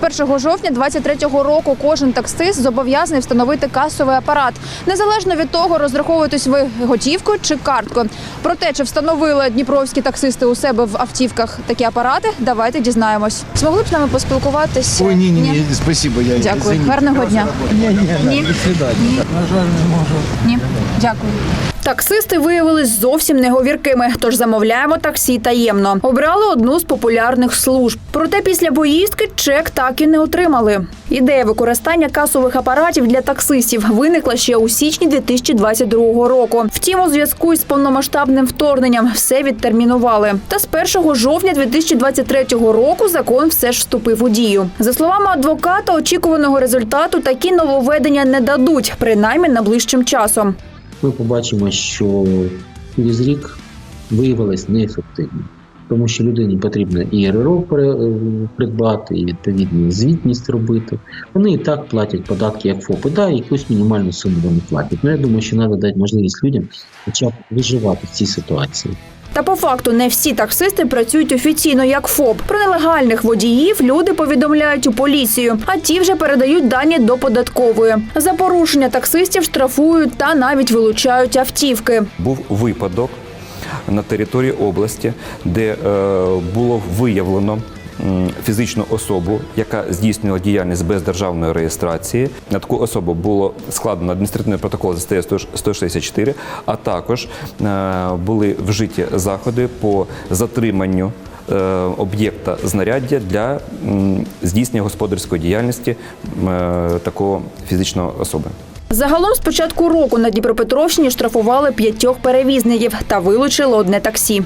З 1 жовтня 2023 року кожен таксист зобов'язаний встановити касовий апарат, незалежно від того, розраховуєтесь ви готівкою чи карткою. Про те, чи встановили дніпровські таксисти у себе в автівках такі апарати, давайте дізнаємось. Змогли б з нами поспілкуватися? Ой, ні, ні, ні, спасибо. Я Дякую. Гарного дня. Ні, ні, Ні. до свидання. На жаль, не можу. Ні, дякую. Таксисти виявились зовсім неговіркими, тож замовляємо таксі таємно. Обрали одну з популярних служб. Проте після поїздки чек так і не отримали. Ідея використання касових апаратів для таксистів виникла ще у січні 2022 року. Втім, у зв'язку із повномасштабним вторгненням все відтермінували. Та з 1 жовтня 2023 року закон все ж вступив у дію. За словами адвоката, очікуваного результату такі нововведення не дадуть, принаймні найближчим часом. Ми побачимо, що через рік виявилось неефективним. Тому що людині потрібно і РРО е, придбати, і відповідну звітність робити. Вони і так платять податки як ФОПи, да, якусь мінімальну суму вони платять. Ну я думаю, що треба дати можливість людям хоча б виживати в цій ситуації. Та по факту не всі таксисти працюють офіційно як ФОП. Про нелегальних водіїв люди повідомляють у поліцію, а ті вже передають дані до податкової. За порушення таксистів штрафують та навіть вилучають автівки. був випадок на території області, де е, було виявлено фізичну особу, яка здійснювала діяльність без державної реєстрації. На таку особу було складено адміністративний протокол за статтею 164, а також е, були вжиті заходи по затриманню. е, Об'єкта знаряддя для здійснення господарської діяльності е, такого фізичної особи. Загалом з початку року на Дніпропетровщині штрафували п'ятьох перевізників та вилучили одне таксі.